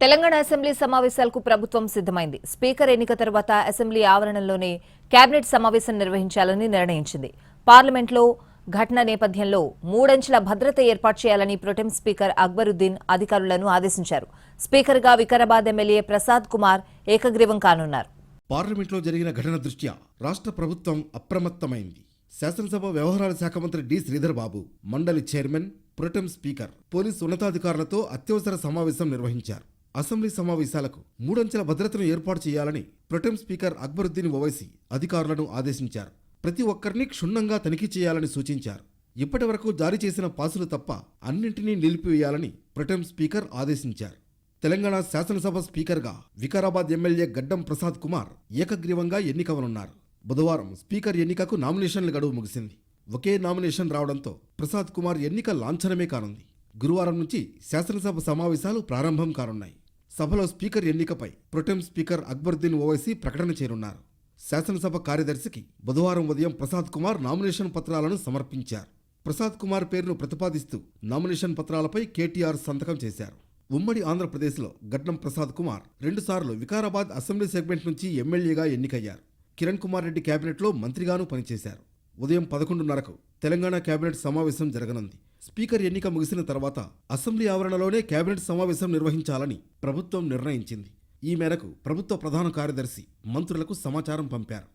Telangana assembly సమావేశాలకు ప్రభుత్వం సిద్ధమైంది. స్పీకర్ ఎన్నిక తర్వాత అసెంబ్లీ ఆవరణలోనే కేబినెట్ సమావేశం నిర్వహించాలని నిర్ణయించింది. పార్లమెంట్లో ఘటన నేపథ్యంలో మూడంచెల భద్రత ఏర్పాటు చేయాలని ప్రొటెం స్పీకర్ అక్బరుద్దీన్ అధికారులను ఆదేశించారు. స్పీకర్గా వికారాబాద్ ఎమ్మెల్యే ప్రసాద్ కుమార్ ఏకగ్రీవం కానున్నారు. పార్లమెంట్లో జరిగిన ఘటన దృష్ట్యా రాష్ట్ర ప్రభుత్వం అప్రమత్తమైంది. శాసనసభ వ్యవహారాల శాఖ మంత్రి డి. శ్రీధర్ బాబు మండలి చైర్మన్ ప్రొటెం స్పీకర్ పోలీసు ఉన్నతాధికారులతో అత్యవసర సమావేశం నిర్వహించారు. అసెంబ్లీ సమావేశాలకు మూడంచెల భద్రతను ఏర్పాటు చేయాలని ప్రొటెం స్పీకర్ అక్బరుద్దీన్ ఓవైసీ అధికారులను ఆదేశించారు. ప్రతి ఒక్కరిని క్షుణ్ణంగా తనిఖీ చేయాలని సూచించారు. ఇప్పటి వరకు జారీ చేసిన పాసులు తప్ప అన్నింటినీ నిలిపివేయాలని ప్రొటెం స్పీకర్ ఆదేశించారు. తెలంగాణ శాసనసభ స్పీకర్గా వికారాబాద్ ఎమ్మెల్యే గడ్డం ప్రసాద్ కుమార్ ఏకగ్రీవంగా ఎన్నికవనున్నారు. బుధవారం స్పీకర్ ఎన్నికకు నామినేషన్ల గడువు ముగిసింది. ఒకే నామినేషన్ రావడంతో ప్రసాద్ కుమార్ ఎన్నిక లాంఛనమే కానుంది. గురువారం నుంచి శాసనసభ సమావేశాలు ప్రారంభం కానున్నాయి. సభలో speaker ఎన్నికపై pro tem speaker Akbaruddin Owaisi ప్రకటన చేరున్నారు శాసనసభ కార్యదర్శికి బుధవారం ఉదయం ప్రసాద్ కుమార్ నామినేషన్ పత్రాలను సమర్పించారు. ప్రసాద్ కుమార్ పేరును ప్రతిపాదిస్తూ నామినేషన్ పత్రాలపై కేటీఆర్ సంతకం చేశారు. ఉమ్మడి ఆంధ్రప్రదేశ్లో గడ్డం ప్రసాద్ కుమార్ రెండుసార్లు వికారాబాద్ అసెంబ్లీ సెగ్మెంట్ నుంచి ఎమ్మెల్యేగా ఎన్నికయ్యారు. కిరణ్ కుమార్ రెడ్డి కేబినెట్లో మంత్రిగానూ పనిచేశారు. ఉదయం పదకొండున్నరకు తెలంగాణ కేబినెట్ సమావేశం జరగనుంది. స్పీకర్ ఎన్నిక ముగిసిన తర్వాత అసెంబ్లీ ఆవరణలోనే కేబినెట్ సమావేశం నిర్వహించాలని ప్రభుత్వం నిర్ణయించింది. ఈ మేరకు ప్రభుత్వ ప్రధాన కార్యదర్శి మంత్రులకు సమాచారం పంపారు.